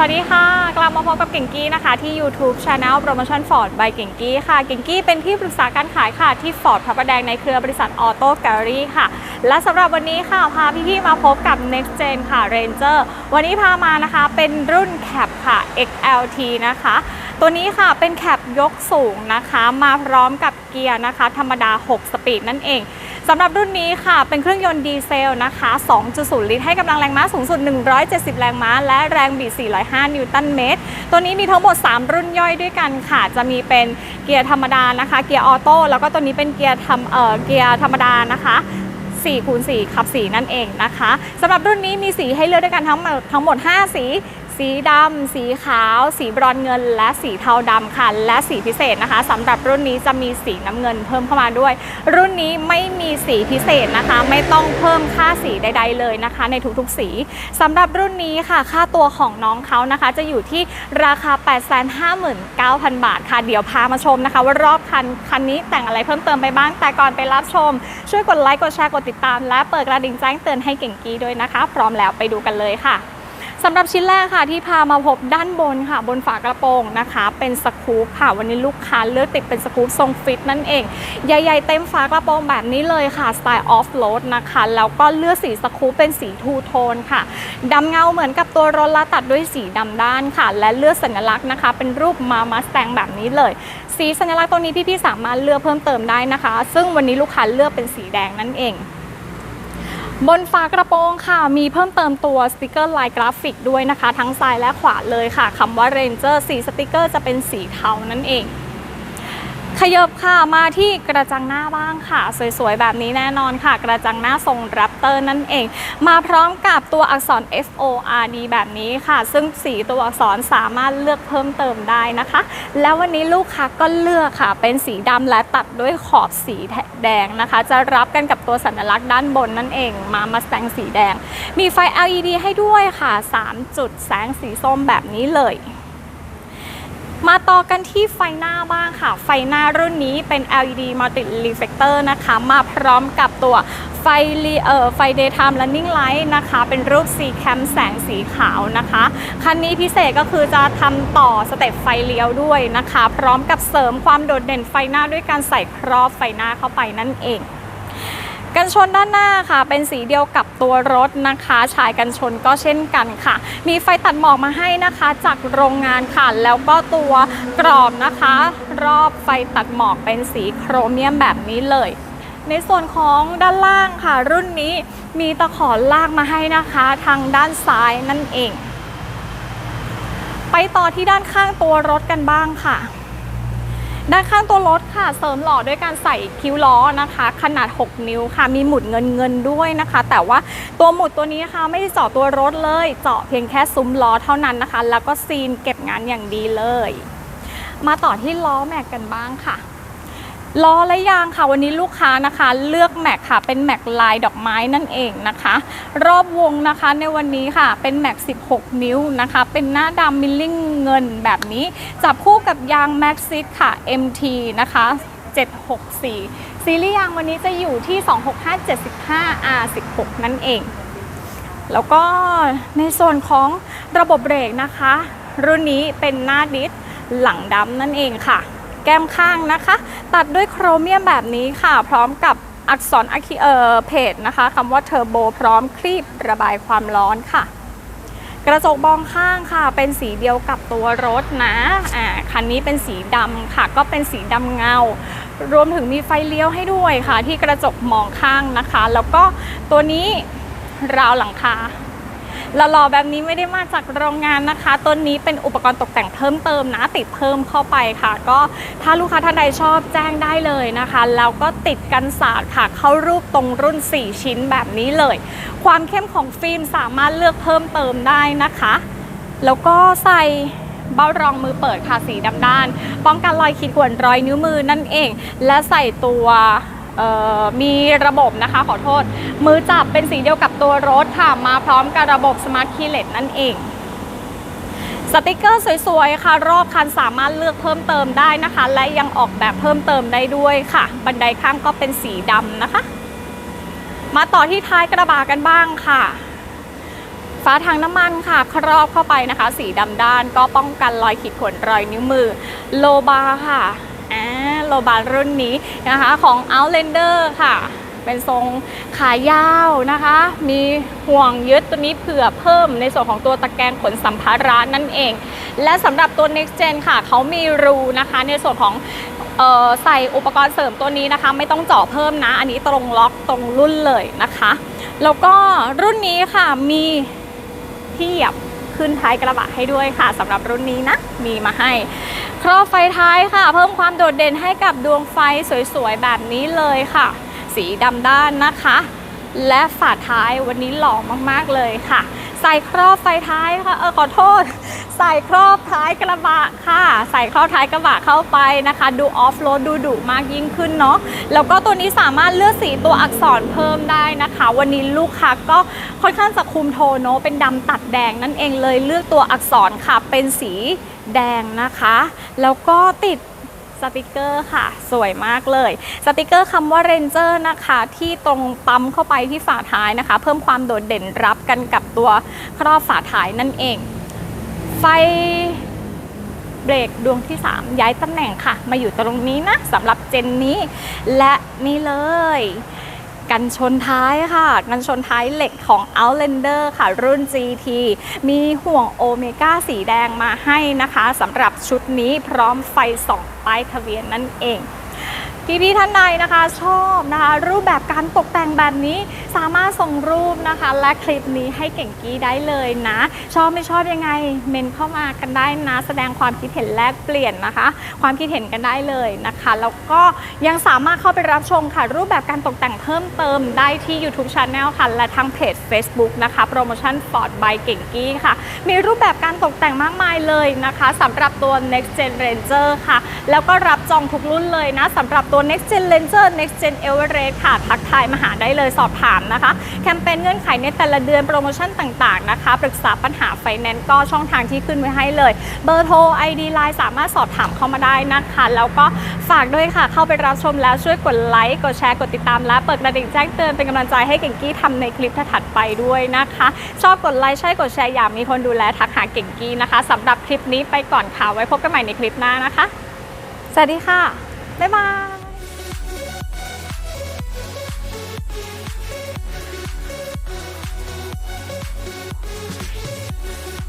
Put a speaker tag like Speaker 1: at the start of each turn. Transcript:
Speaker 1: สวัสดีค่ะ กลับมาพบกับเก่งกี้นะคะที่ YouTube Channel Promotion Ford by เก่งกี้ค่ะ เก่งกี้เป็นที่ปรึกษาการขายค่ะที่ Ford พระประแดงในเครือบริษัท Auto Gallery ค่ะ และสำหรับวันนี้ค่ะ พาพี่ๆมาพบกับ Next Gen ค่ะ Ranger วันนี้พามานะคะเป็นรุ่น Cap ค่ะ XLT นะคะ ตัวนี้ค่ะเป็นแคปยกสูงนะคะ มาพร้อมกับเกียร์นะคะ ธรรมดา 6 สปีดนั่นเองสำหรับรุ่นนี้ค่ะ เป็นเครื่องยนต์ดีเซลนะคะ 2.0 ลิตร ให้กำลังแรงม้าสูงสุด 170 แรงม้า และแรงบิด 405 นิวตันเมตร ตัวนี้มีทั้งหมด 3 รุ่นย่อยด้วยกันค่ะ จะมีเป็นเกียร์ธรรมดานะคะ เกียร์ออโต้ แล้วก็ตัวนี้เป็นเกียร์ทำเอ่อ เกียร์ธรรมดานะคะ4คูณ4ขับ 4 นั่นเองนะคะสำหรับรุ่นนี้มีสีให้เลือกด้วยกันทั้งหมดทั้งหมด 5 สี สีดำ สีขาว สีบรอนเงิน และสีเทาดำค่ะ และสีพิเศษนะคะสำหรับรุ่นนี้จะมีสีน้ำเงินเพิ่มเข้ามาด้วย รุ่นนี้ไม่มีสีพิเศษนะคะ ไม่ต้องเพิ่มค่าสีใด ๆ เลยนะคะ ในทุกๆสีสำหรับรุ่นนี้ค่ะ ค่าตัวของน้องเขานะคะ จะอยู่ที่ราคา 859,000 บาทค่ะ เดี๋ยวพามาชมนะคะ ว่ารอบคันคันนี้แต่งอะไรเพิ่มเติมไปบ้าง แต่ก่อนไปรับชม ช่วยกดไลค์กดแชร์กดติดตาม และเปิดกระดิ่งแจ้งเตือนให้เก่งกี้ด้วยนะคะ พร้อมแล้วไปดูกันเลยค่ะ สำหรับชิ้นแรกค่ะที่พามาพบด้านบนค่ะ บนฝากระโปรงนะคะ เป็นสกู๊ปค่ะ วันนี้ลูกค้าเลือกติดเป็นสกู๊ปทรงฟิตนั่นเอง ใหญ่ๆเต็มฝากระโปรงแบบนี้เลยค่ะสไตล์ออฟโรดนะคะ แล้วก็เลือกสีสกู๊ปเป็นสีทูโทนค่ะดำเงาเหมือนกับตัวรถละตัดด้วยสีดำด้านค่ะ และเลือกสัญลักษณ์นะคะ เป็นรูปมามาสแตงแบบนี้เลย สีสัญลักษณ์ตรงนี้พี่ๆสามารถเลือกเพิ่มเติมได้นะคะ ซึ่งวันนี้ลูกค้าเลือกเป็นสีแดงนั่นเอง บนฝากระโปรงค่ะ มีเพิ่มเติมตัวสติกเกอร์ลายกราฟิกด้วยนะคะ ทั้งซ้ายและขวาเลยค่ะคำว่า Ranger สีสติกเกอร์จะเป็นสีเทานั่นเอง ขยบค่ะมาที่กระจังหน้าบ้างค่ะ สวยๆ แบบนี้แน่นอนค่ะ กระจังหน้าทรงแรปเตอร์นั่นเอง มาพร้อมกับตัวอักษร F O R D แบบนี้ค่ะ ซึ่งสีตัวอักษรสามารถเลือกเพิ่มเติมได้นะคะ แล้ววันนี้ลูกค้าก็เลือกค่ะ เป็นสีดำและตัดด้วยขอบสีแดงนะคะ จะรับกันกับตัวสัญลักษณ์ด้านบนนั่นเอง มามาแสงสีแดง มีไฟ LED ให้ด้วยค่ะ 3 จุดแสงสีส้มแบบนี้เลย มาต่อกันที่ไฟหน้าบ้างค่ะ ไฟหน้ารุ่นนี้เป็น LED Multi Reflector นะคะ มาพร้อมกับตัวไฟเอ่อไฟ Daytime Running Light นะคะ เป็นรูปสีแคมแสงสีขาวนะคะ คันนี้พิเศษก็คือจะทำต่อสเต็ปไฟเลี้ยวด้วยนะคะ พร้อมกับเสริมความโดดเด่นไฟหน้าด้วยการใส่ครอบไฟหน้าเข้าไปนั่นเอง กันชนด้านหน้าค่ะ เป็นสีเดียวกับตัวรถนะคะชายกันชนก็เช่นกันค่ะ มีไฟตัดหมอกมาให้นะคะ จากโรงงานค่ะ แล้วก็ตัวกรอบนะคะ รอบไฟตัดหมอกเป็นสีโครเมียมแบบนี้เลย ในส่วนของด้านล่างค่ะ รุ่นนี้มีตะขอลากมาให้นะคะ ทางด้านซ้ายนั่นเอง ไปต่อที่ด้านข้างตัวรถกันบ้างค่ะ ด้านข้างตัวรถค่ะ เสริมหล่อด้วยการใส่คิ้วล้อนะคะ ขนาด 6 นิ้วค่ะ มีหมุดเงินเงินด้วยนะคะ แต่ว่าตัวหมุดตัวนี้นะคะไม่ได้เจาะตัวรถเลย เจาะเพียงแค่ซุ้มล้อเท่านั้นนะคะ แล้วก็ซีนเก็บงานอย่างดีเลย มาต่อที่ล้อแม็กกันบ้างค่ะ ล้อและยางค่ะวันนี้ลูกค้านะคะเลือกแม็กค่ะเป็นแม็กลายดอกไม้นั่นเองนะคะ รอบวงนะคะในวันนี้ค่ะเป็นแม็ก 16 นิ้วนะคะ เป็นหน้าดำมิลลิ่งเงินแบบนี้ จับคู่กับยางแม็กซิสค่ะ MT นะคะ 764 ซีรีส์ยางวันนี้จะอยู่ที่ 26575 R16 นั่นเอง แล้วก็ในส่วนของระบบเบรกนะคะ รุ่นนี้เป็นหน้าดิสหลังดำนั่นเองค่ะ แก้มข้างนะคะ ตัดด้วยโครเมียมแบบนี้ค่ะ พร้อมกับอักษรอะคิเออเพจนะคะคำว่าเทอร์โบพร้อมคลีบระบายความร้อนค่ะ กระจกมองข้างค่ะ เป็นสีเดียวกับตัวรถนะอ่าคันนี้เป็นสีดำค่ะ ก็เป็นสีดำเงารวมถึงมีไฟเลี้ยวให้ด้วยค่ะ ที่กระจกมองข้างนะคะ แล้วก็ตัวนี้ราวหลังคา หล่อๆแบบนี้ไม่ได้มาจากโรงงานนะคะ ต้นนี้เป็นอุปกรณ์ตกแต่งเพิ่มเติมนะ ติดเพิ่มเข้าไปค่ะ ก็ถ้าลูกค้าท่านใดชอบแจ้งได้เลยนะคะ แล้วก็ติดกันศาสตร์ค่ะ เข้ารูปตรงรุ่น 4 ชิ้นแบบนี้เลย ความเข้มของฟิล์มสามารถเลือกเพิ่มเติมได้นะคะ แล้วก็ใส่เบ้ารองมือเปิดค่ะสีดำด้าน ป้องกันรอยขีดข่วนรอยนิ้วมือนั่นเอง และใส่ตัว มีระบบนะคะขอโทษ มือจับเป็นสีเดียวกับตัวรถค่ะ มาพร้อมกับระบบ Smart Keyless นั่นเองสติกเกอร์สวยๆ ค่ะ รอบคันสามารถเลือกเพิ่มเติมได้นะคะ และยังออกแบบเพิ่มเติมได้ด้วยค่ะ บันไดข้างก็เป็นสีดำนะคะ มาต่อที่ท้ายกระบะกันบ้างค่ะไฟฟ้าทางน้ำมันค่ะ ครอบเข้าไปนะคะ สีดำด้านก็ป้องกันรอยขีดข่วนรอยนิ้วมือ โลบาค่ะ โลบาร์รุ่นนี้นะคะของ Outlander ค่ะ เป็นทรงขายาวนะคะ มีห่วงยึดตัวนี้เผื่อเพิ่มในส่วนของตัวตะแกรงขนสัมภาระนั่นเอง และสำหรับตัว next gen ค่ะ เขามีรูนะคะ ในส่วนของใส่อุปกรณ์เสริมตัวนี้นะคะ ไม่ต้องเจาะเพิ่มนะ อันนี้ตรงล็อกตรงรุ่นเลยนะคะ แล้วก็รุ่นนี้ค่ะมีที่เหยียบ ขึ้นท้ายกระบะให้ด้วยค่ะสำหรับรุ่นนี้นะ มีมาให้ ครอบไฟท้ายค่ะ เพิ่มความโดดเด่นให้กับดวงไฟสวยๆ แบบนี้เลยค่ะ สีดำด้านนะคะ และฝาท้ายวันนี้หล่อมากๆเลยค่ะ ใส่ครอบไฟท้ายค่ะเออขอโทษ ใส่ครอบท้ายกระบะค่ะ ใส่ครอบท้ายกระบะเข้าไปนะคะ ดูออฟโรดดูดุมากยิ่งขึ้นเนาะแล้วก็ตัวนี้สามารถเลือกสีตัวอักษรเพิ่มได้นะคะ วันนี้ลูกค้าก็ค่อนข้างจะคุมโทนเนาะเป็นดำตัดแดงนั่นเองเลยเลือกตัวอักษรค่ะเป็นสีแดงนะคะ แล้วก็ติด สติกเกอร์ค่ะ สวยมากเลย สติกเกอร์คำว่า Ranger นะคะ ที่ตรงปั๊มเข้าไปที่ฝาท้ายนะคะ เพิ่มความโดดเด่นรับกันกับตัวครอบฝาท้ายนั่นเอง ไฟเบรกดวงที่ 3 ย้ายตำแหน่งค่ะ มาอยู่ตรงนี้นะสำหรับเจนนี้ และนี่เลย กันชนท้ายค่ะ กันชนท้ายเหล็กของ Outlander ค่ะ รุ่น GT มีห่วงโอเมก้าสีแดงมาให้นะคะสำหรับชุดนี้พร้อมไฟส่องป้ายทะเบียนนั่นเอง พี่พี่ๆท่านใดนะคะชอบนะคะ รูปแบบการตกแต่งแบบนี้สามารถส่งรูปนะคะ และคลิปนี้ให้เก่งกี้ได้เลยนะ ชอบไม่ชอบยังไงเมนเข้ามากันได้นะ แสดงความคิดเห็นแลกเปลี่ยนนะคะ ความคิดเห็นกันได้เลยนะคะ แล้วก็ยังสามารถเข้าไปรับชมค่ะ รูปแบบการตกแต่งเพิ่มเติมได้ที่ YouTube Channel ค่ะ และทางเพจ Facebook นะคะโปรโมชั่น Ford by เก่งกี้ค่ะ มีรูปแบบการตกแต่งมากมายเลยนะคะสำหรับตัว Next Gen Ranger ค่ะ แล้วก็รับจองทุกรุ่นเลยนะสำหรับตัว Next Gen Ranger Next Gen Everest ค่ะ ทักทายมาหาได้เลยสอบถามนะคะ แคมเปญเงื่อนไขในแต่ละเดือนโปรโมชั่นต่างๆนะคะ ปรึกษาปัญหาไฟแนนซ์ก็ช่องทางที่ขึ้นไว้ให้เลย เบอร์โทร ID Line สามารถสอบถามเข้ามาได้นะคะ แล้วก็ฝากด้วยค่ะ เข้าไปรับชมแล้วช่วยกดไลค์กดแชร์กดติดตามและเปิดกระดิ่งแจ้งเตือนเป็นกำลังใจให้เก่งกี้ทำในคลิปถัดไปด้วยนะคะ ชอบกดไลค์ใช่กดแชร์อยากมีคนดูแลทักหาเก่งกี้นะคะสำหรับคลิปนี้ไปก่อนค่ะไว้พบกันใหม่ในคลิปหน้านะคะ สวัสดีค่ะ บ๊ายบาย フフフフフ。